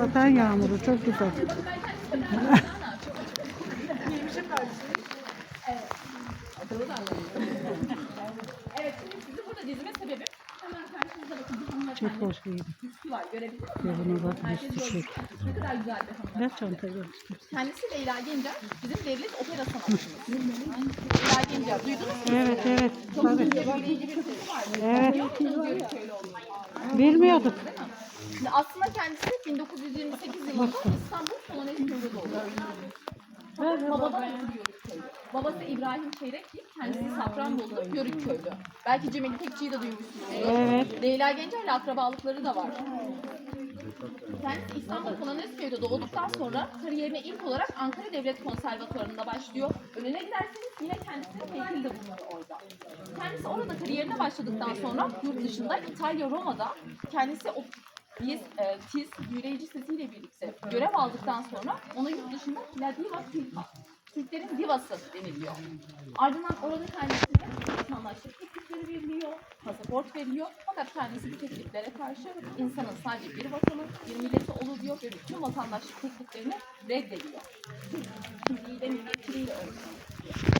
Vatan yağmuru çok güzel. Bir Çok hoş bir? Yoluna bak Herkes üstü görsün. çek. Ne kadar güzel bir hanımefendi. Ver çantayı göster. Kendisi Leyla Gencer, bizim devlet opera sanatçımız. Leyla Gencer, duydunuz mu? Evet evet. Çok Tabii. bir sesi var. Evet. Bilmiyorduk. Aslında kendisi 1928 yılında İstanbul Polonezköy'de doğdu. Fakat babadan Yörükköylü. Babası İbrahim Çeyrekli, kendisi Safranbolu Yörükköylü. Belki Cemil Tekçi'yi de duymuşsunuz. Evet. Leyla Gencer'le akrabalıkları da var. Kendisi İstanbul Polonezköy'de doğduktan sonra kariyerine ilk olarak Ankara Devlet Konservatuvarı'nda başlıyor. Önüne giderseniz yine kendisinin heykeli de bulunur orada. Kendisi orada kariyerine başladıktan sonra yurt dışında İtalya, Roma'da kendisi biz e, tiz yürüyücü sesiyle birlikte görev aldıktan sonra ona yurt dışında La Diva Turca, Türklerin divası deniliyor. Ardından orada kendisine vatandaşlık teklifleri veriliyor, pasaport veriliyor. Fakat kendisi bu tekliflere karşı insanın sadece bir vatanı, bir milleti olur diyor ve bütün vatandaşlık tekliflerini reddediyor. Kimliğiyle, milliyetçiliğiyle örgütleniyor.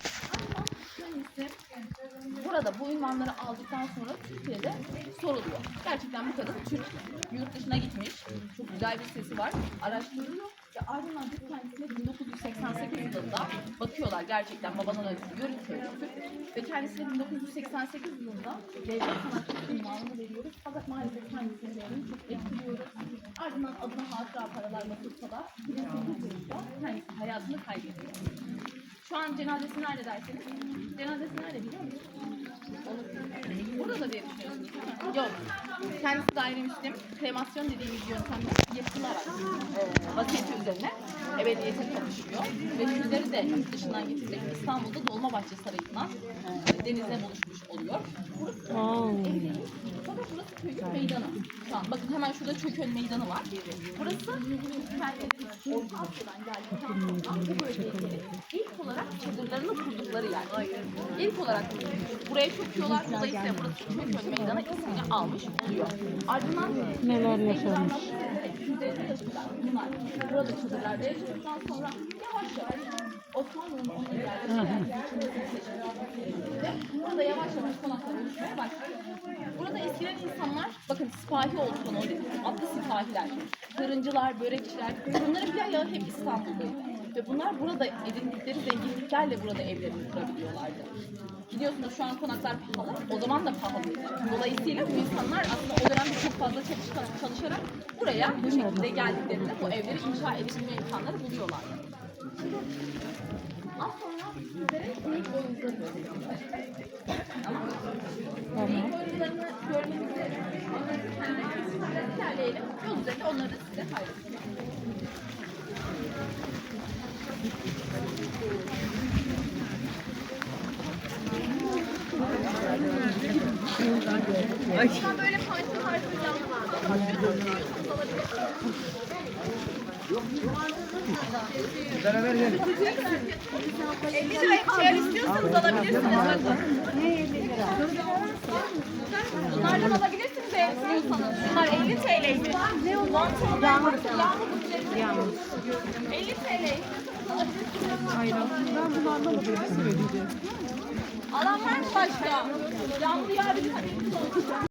Burada bu ünvanları aldıktan sonra Türkiye'de soruluyor. Gerçekten bu kadın Türk. Yurt dışına gitmiş. Çok güzel bir sesi var. Araştırılıyor. Ve ardından biz kendisine 1988 yılında bakıyorlar gerçekten babadan Yörükköy Türk. Ve kendisine 1988 yılında devlet sanatçısı ünvanını veriyoruz. Fakat maalesef kendisinin değerini çok etkiliyoruz. Ardından adına hatıra paralarla tutsalar 2008 yılında kendisi hayatını kaybediyor. An cenazesi nerede derseniz, cenazesi nerede biliyor musunuz? Onu burada da diye düşünüyorsunuz? Yok. Kendisi gayrimüslim, kremasyon dediğimiz yöntemle yakılarak e, vasiyeti üzerine ebediyete kavuşuyor. Ve yüzleri de yurt dışından getirerek İstanbul'da Dolmabahçe Sarayı'ndan e, denizle buluşmuş oluyor. Burası Oo. ev değil. Fakat burası köyün meydanı. Şu an bakın hemen şurada Çökön Meydanı var. Burası Türkmenlerin Orta Asya'dan geldikten sonra bu bölgede ilk olarak çadırlarını kurdukları yer. İlk olarak buraya çöküyorlar. Dolayısıyla burası Çökön Meydanı ismini almış oluyor. Ardından Neler yaşanmış. Bunlar. Burada çadırlarda yaşadıktan sonra yavaş yavaş Osmanlı'nın Burada yavaş yavaş konaklar oluşmaya başlıyor. Burada eskiden insanlar, bakın sipahi olduğunu o dedim, atlı sipahiler, fırıncılar, börekçiler, bunların bir ayağı hep İstanbul'daydı. Ve bunlar burada edindikleri zenginliklerle burada evlerini kurabiliyorlardı. Biliyorsunuz şu an konaklar pahalı, o zaman da pahalıydı. Dolayısıyla bu insanlar aslında o dönemde çok fazla çalış- çalışarak buraya bu şekilde geldiklerinde bu evleri inşa edebilme imkanları buluyorlardı. Az sonra sizlere oyuncuları göstereceğim. Tamam mı? İlk oyuncularını görmenizi onları kendiniz ilerleyelim. Yol onları size paylaşacağım. Şuradan böyle farklı farklı camlar. Elli lira çeğer istiyorsanız alabilirsiniz. Ne 50 lira? Bunlardan alabilirsiniz eğer istiyorsanız. Bunlar 50 TL'ymiş. Ne o? Yağmur. Yağmur. 50 TL. Ben bunu anlamadım. Nasıl ödeyeceğiz? Alan var mı başka? Yağmur yağdı.